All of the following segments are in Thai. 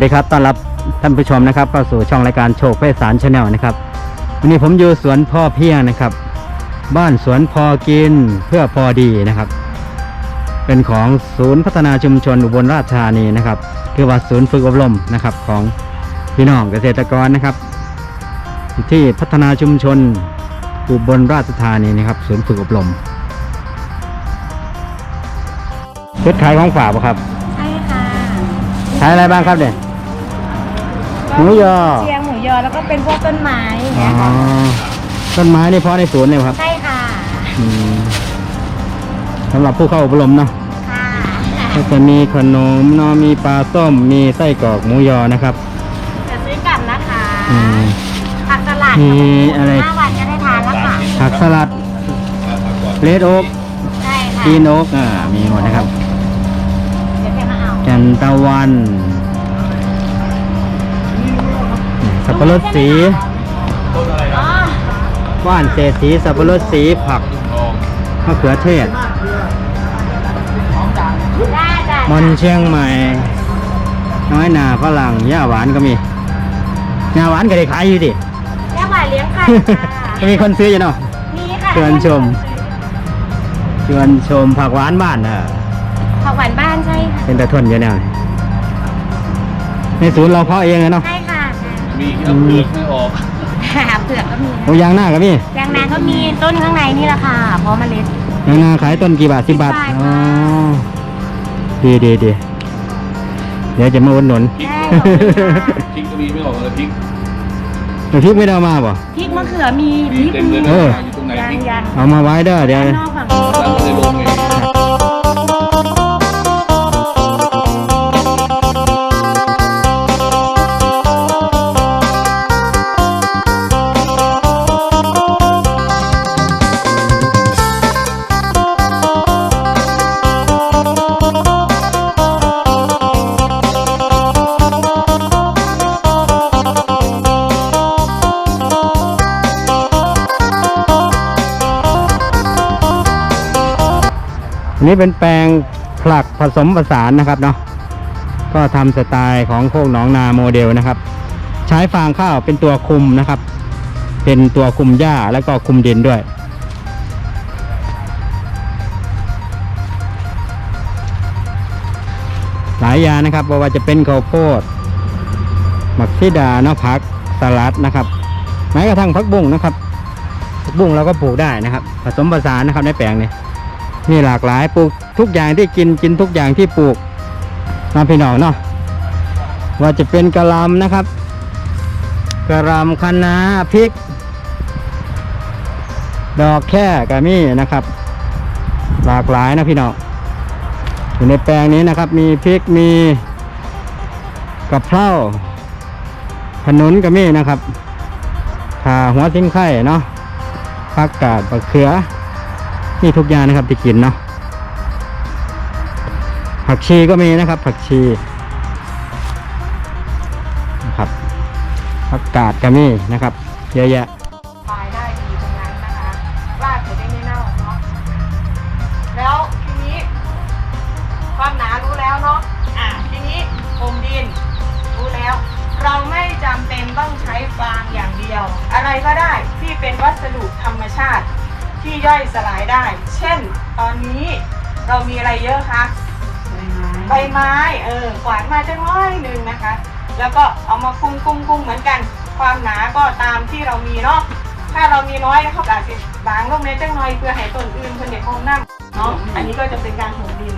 สวัสดีครับต้อนรับท่านผู้ชมนะครับเข้าสู่ช่องรายการโชคเพศสารชาแนลนะครับวันนี้ผมอยู่สวนพ่อเพียงนะครับ บ้านสวนพอกินเพื่อพอดีนะครับ เป็นของศูนย์พัฒนาชุมชนอุบลราชธานีนะครับคือว่าศูนย์ฝึกอบรมนะครับของพี่น้องเกษตรกรนะครับ ที่พัฒนาชุมชนอุบลราชธานีนะครับ ศูนย์ฝึกอบรมชุดขายของฝากบ่ครับใช่ค่ะขายอะไรบ้างครับเนี่ย หมูยอ เชียงหมูยอแล้วก็เป็นพวกต้นไม้อ๋อเนี่ยค่ะต้นไม้นี่เพาะในสวนเลยครับใช่ค่ะอืมสำหรับผู้เข้าอบรมเนาะ ค่ะก็จะมีขนมเนาะมีปลาส้ม มีไส้กรอกหมูยอนะครับจะซื้อกลับนะคะอืม ผักสลัดมีอะไร ห้าวันจะได้ทานแล้วค่ะผักสลัด เลดโอ๊กใช่ค่ะกีนโอ๊กอ่า มีหมดนะครับ เดี๋ยวแกมาเอาจันตะวัน สับปะรดสีอ๋อว่านเศรษฐีสับปะรดสีผักมะเขือเทศได้จ้ะมอนเชียงใหม่ น้อยนาฝรั่งย่าหวานก็มีย่าหวานก็ได้ขายอยู่ดิแก้วหวานเลี้ยงไข่ค่ะก็มีคนซื้ออยู่เนาะมีค่ะเชิญชมชวนชมผักหวานบ้านนะผักหวานบ้านใช่ค่ะเป็นตะทนอยู่แนวนี้ในศูนย์เราเพาะเองเลยเนาะใช่ค่ะ มีแค่เปลือกไม่ออกค่ะเผือกก็มีโอ้ยางหน้าก็มียางนาก็มีต้นข้างในนี่แหละค่ะเพราะเมล็ด ยางหน้าขายต้นกี่บาทสิบบาท สิบบาท อ๋อ ดีดีดีเดี๋ยวจะมาอุดหนุนได้ขอบคุณค่ะพริกก็มีไม่ออกเลยพริกแต่พริกไม่ได้เอามาป่ะพริกมะเขือมีพมีริกเต็มเลยเออ อยู่ตรงไหนยัพริงกยังเอามาไว้เด้อเดี๋ยวด้านนอกฝั่งนู้นร้านก็เลยลงเอง อันนี้เป็นแปลงผลักผสมผสานนะครับเนาะก็ทำสไตล์ของโคกหนองนาโมเดลนะครับ ใช้ฟางข้าวเป็นตัวคุมนะครับ เป็นตัวคุมหญ้าแล้วก็คุมดินด้วย หลายอย่างนะครับไม่ว่าจะเป็นข้าวโพดหมักซีดาเนาะผักสลัดนะครับแม้กระทั่งผักบุ้งนะครับผักบุ้งเราก็ปลูกได้นะครับ ผสมผสานนะครับในแปลงนี้ มีหลากหลายปลูกทุกอย่างที่กินกินทุกอย่างที่ปลูกน้ำพี่น้องเนาะว่าจะเป็นกระลำนะครับ กระลำคะน้าพริก ดอกแค่กะมี่นะครับ หลากหลายนะพี่น้องอยู่ในแปลงนี้นะครับ มีพริกมีกะเพราขนุนก็มีนะครับขาหัวซิ้งไข่เนาะผักกาดมะเขือ มีทุกอย่างนะครับที่กินเนาะผักชีก็มีนะครับ ผักชีนะครับผักกาดก็มีนะครับ เยอะแยะปลายได้ดีตรงนั้นนะคะรากจะได้ไม่เน่าเนาะแล้วทีนี้ ความหนารู้แล้วเนาะอะทีนี้พรมดิน รู้แล้ว เราไม่จำเป็นต้องใช้ฟางอย่างเดียว อะไรก็ได้ที่เป็นวัสดุธรรมชาติ ที่ย่อยสลายได้ เช่น ตอนนี้เรามีอะไรเยอะคะใบไม้เออกวาดมาจังน้อยหนึ่งนะคะ แล้วก็เอามาคุ้มคุ้มคุ้มเหมือนกัน ความหนาก็ตามที่เรามีเนาะถ้าเรามีน้อยเขาอาจจะบางลงในจังน้อยเพื่อให้ต้นอื่นเพื่อเด็กคงนั่งเนาะอันนี้ก็จะเป็นการถมดิน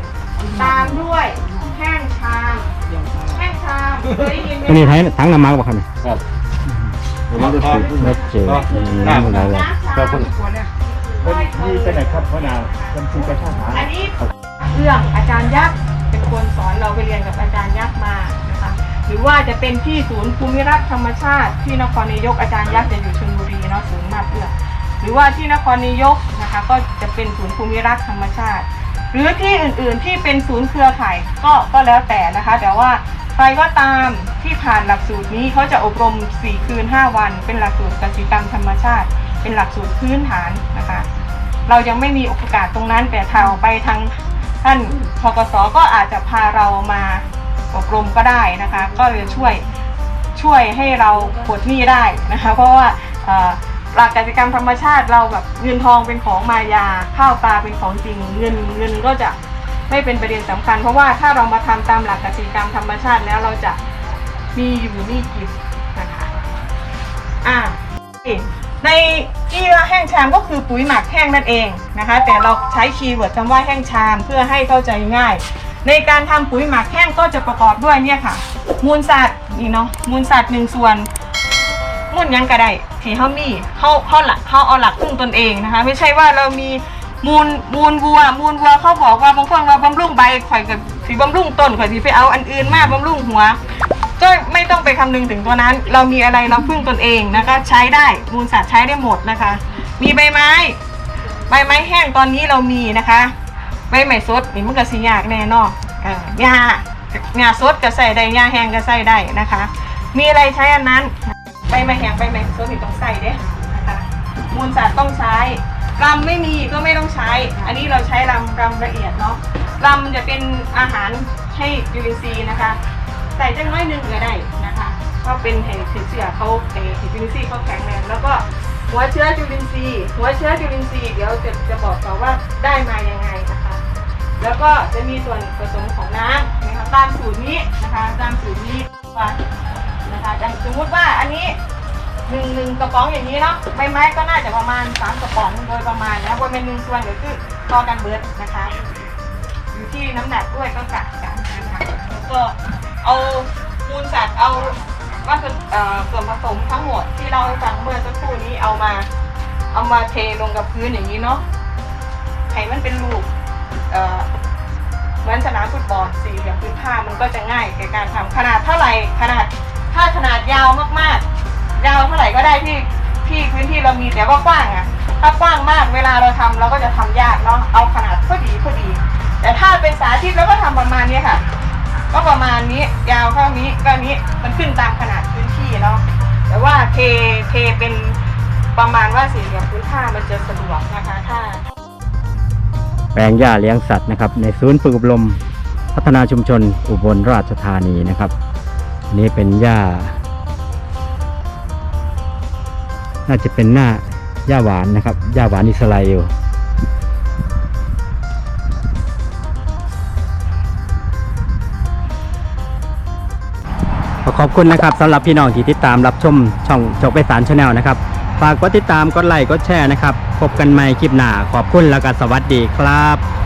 ตามด้วยแห้งชามแห้งชามเคยได้ยินไหมอันนี้ทั้งทั้งน้ำมันบ่ครับเนี่ยครับรสจืดอืมหลายแบบน้ำชามขวด เนี่ยนี่เป็นไหนครับพระนาวบัญชีกระชาติหาอันนี้เรื่องอาจารย์ยักษ์เป็นคนสอนเราไปเรียนกับอาจารย์ยักษ์มานะคะหรือว่าจะเป็นที่ศูนย์ภูมิรักธรรมชาติที่นครนายกอาจารย์ยักษ์จะอยู่ชลบุรีเนาะศูนย์มาเพื่อหรือว่าที่นครนายกนะคะ ก็จะเป็นศูนย์ภูมิรักธรรมชาติ หรือที่อื่นๆที่เป็นศูนย์เครือข่ายก็ก็แล้วแต่นะคะ แต่ว่าใครก็ตามที่ผ่านหลักสูตรนี้เขาจะอบรม 4 คืน 5 วัน เป็นหลักสูตรกสิกรรมธรรมชาติ เป็นหลักสูตรพื้นฐานนะคะ เรายังไม่มีโอกาสตรงนั้นแต่ถ้าออกไปทางท่านพกสก็อาจจะพาเรามาอบรมก็ได้นะคะ ก็จะช่วยช่วยให้เราปลดหนี้ได้นะคะ เพราะว่าหลักกสิกรรมธรรมชาติเราแบบเงินทองเป็นของมายาข้าวปลาเป็นของจริง เงินเงินก็จะไม่เป็นประเด็นสำคัญ เพราะว่าถ้าเรามาทำตามหลักกสิกรรมธรรมชาติแล้วเราจะมีอยู่มีกินนะคะอ่า ในที่ว่าแห้งชามก็คือปุ๋ยหมักแห้งนั่นเองนะคะ แต่เราใช้คีย์เวิร์ดคำว่าแห้งชามเพื่อให้เข้าใจง่าย ในการทำปุ๋ยหมักแห้งก็จะประกอบด้วยเนี่ยค่ะ มูลสัตว์นี่เนาะมูลสัตว์หนึ่งส่วนมูลยังก็ได้ที่เขามีเขาเขาหลักเขาเอาหลักพึ่งตนเองนะคะ ไม่ใช่ว่าเรามีมูลมูลวัว มูลวัวเขาบอกว่าบางคนว่าบำรุงใบข่อยกับสีบำรุงต้นข่อยสีไปเอาอันอื่นมาบำรุงหัว ก็ไม่ต้องไปคำนึงถึงตัวนั้น เรามีอะไรเราพึ่งตนเองนะคะ ใช้ได้มูลสัตว์ใช้ได้หมดนะคะ มีใบไม้ ใบไม้แห้งตอนนี้เรามีนะคะใบไม้สดนี่มันก็สิยากแน่นอนหญ้าหญ้าสดก็ใส่ได้หญ้าแห้งก็ใส่ได้นะคะ มีอะไรใช้อันนั้นใบไม้แห้งใบไม้สดนี่ต้องใส่เด้นะคะมูลสัตว์ต้องใช้ลำไม่มีก็ไม่ต้องใช้ อันนี้เราใช้ลำลำละเอียดเนาะลำจะเป็นอาหารให้จุลินทรีย์นะคะ ใส่จังน้อยหนึงก็ได้นะคะก็เป็นเห็ดเสือเขาเห็ดจุลินทรีย์เขาแข็งแรงแล้วก็หัวเชื้อจุลินทรีย์หัวเชื้อจุลินทรีย์เดี๋ยวจะจะบอกต่อว่าได้มายังไงนะคะ แล้วก็จะมีส่วนผสมของน้ำนะคะตามสูตรนี้นะคะตามสูตรนี้ว่านะคะอย่างสมมติว่าอันนี้หนึ่งหนึ่งกระป๋องอย่างนี้เนาะใบไม้ก็น่าจะประมาณสามกระป๋องโดยประมาณนะบนเป็นหนึ่งส่วนเดี๋ยวคือพอกันเบิร์ดนะคะ อยู่ที่น้ำหนักด้วยก็กะกันนะคะแล้วก็ เอามูลสัตว์เอาวัตถุเอ่อส่วนผสมทั้งหมดที่เราให้ฟังเมื่อสักครู่นี้เอามา เอามาเทลงกับพื้นอย่างนี้เนาะให้มันเป็นรูปเอ่อเหมือนสนามฟุตบอลสี่เหลี่ยมพื้นผ้ามันก็จะง่ายในการทำขนาดเท่าไหร่ขนาดถ้าขนาดยาวมากๆ ยาวเท่าไหร่ก็ได้ที่ที่พื้นที่เรามีแต่ว่ากว้างอะถ้ากว้างมากเวลาเราทำเราก็จะทำยากเนาะเอาขนาดพอดีพอดี แต่ถ้าเป็นสาธิตแล้วก็ทำประมาณนี้ค่ะ ก็ประมาณนี้ยาวเท่านี้ก็นี้มันขึ้นตามขนาดพื้นที่เนาะแต่ว่าเทเทเป็นประมาณว่าสี่เหลี่ยมพื้นผ้ามันจะสะดวกนะคะถ้าแปลงหญ้าเลี้ยงสัตว์นะครับ ในศูนย์ฝึกอบรมพัฒนาชุมชนอุบลราชธานีนะครับนนี้เป็นหญ้า น่าจะเป็นหน้าหญ้าหวานนะครับหญ้าหวานอิสราเอล ขอบคุณนะครับสำหรับพี่น้องที่ติดตามรับชมช่องจกไปสารชาแนลนะครับฝากกดติดตามกดไลค์กดแชร์นะครับพบกันใหม่คลิปหน้าขอบคุณแล้วก็สวัสดีครับ